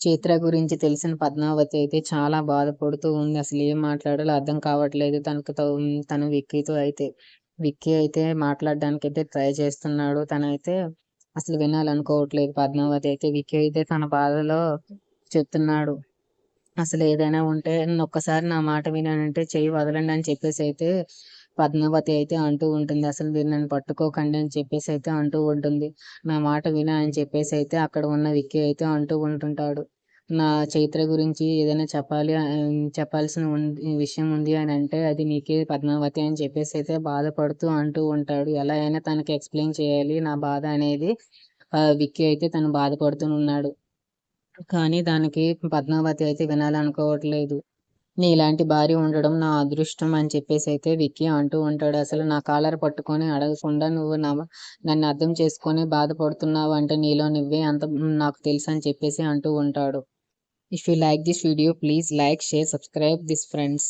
చిత్ర గురించి తెలిసిన పద్మావతి అయితే చాలా బాధపడుతూ ఉంది. అసలు ఏం మాట్లాడాలో అర్థం కావట్లేదు తనకు తను విక్కీతో అయితే. విక్కీ అయితే మాట్లాడడానికైతే ట్రై చేస్తున్నాడు. తనైతే అసలు వినాలనుకోవట్లేదు పద్మావతి అయితే. విక్కీ అయితే తన బాధలో చెప్తున్నాడు. అసలు ఏదైనా ఉంటే ఒక్కసారి నా మాట వినానంటే చెయ్యి వదలండి అని చెప్పేసి అయితే పద్మావతి అయితే అంటూ ఉంటుంది. అసలు మీరు నన్ను పట్టుకోకండి అని చెప్పేసి అయితే అంటూ ఉంటుంది. నా మాట వినా అని చెప్పేసి అయితే అక్కడ ఉన్న విక్కీ అయితే అంటూ ఉంటుంటాడు. నా చైత్ర గురించి ఏదైనా చెప్పాలి చెప్పాల్సిన విషయం ఉంది అని అంటే అది నీకే పద్మావతి అని చెప్పేసి అయితే బాధపడుతూ అంటూ ఉంటాడు. ఎలా అయినా తనకి ఎక్స్ప్లెయిన్ చేయాలి నా బాధ అనేది విక్కీ అయితే తను బాధపడుతూ ఉన్నాడు. కానీ దానికి పద్మావతి అయితే వినాలనుకోవట్లేదు. నీలాంటి భార్య ఉండడం నా అదృష్టం అని చెప్పేసి అయితే విక్కీ అంటూ ఉంటాడు. అసలు నా కాలర్ పట్టుకొని అడగకుండా నువ్వు నన్ను అర్థం చేసుకొని బాధపడుతున్నావు అంటే నీలో నువ్వే అంత నాకు తెలుసు అని చెప్పేసి అంటూ ఉంటాడు. If you like this video please like share subscribe this friends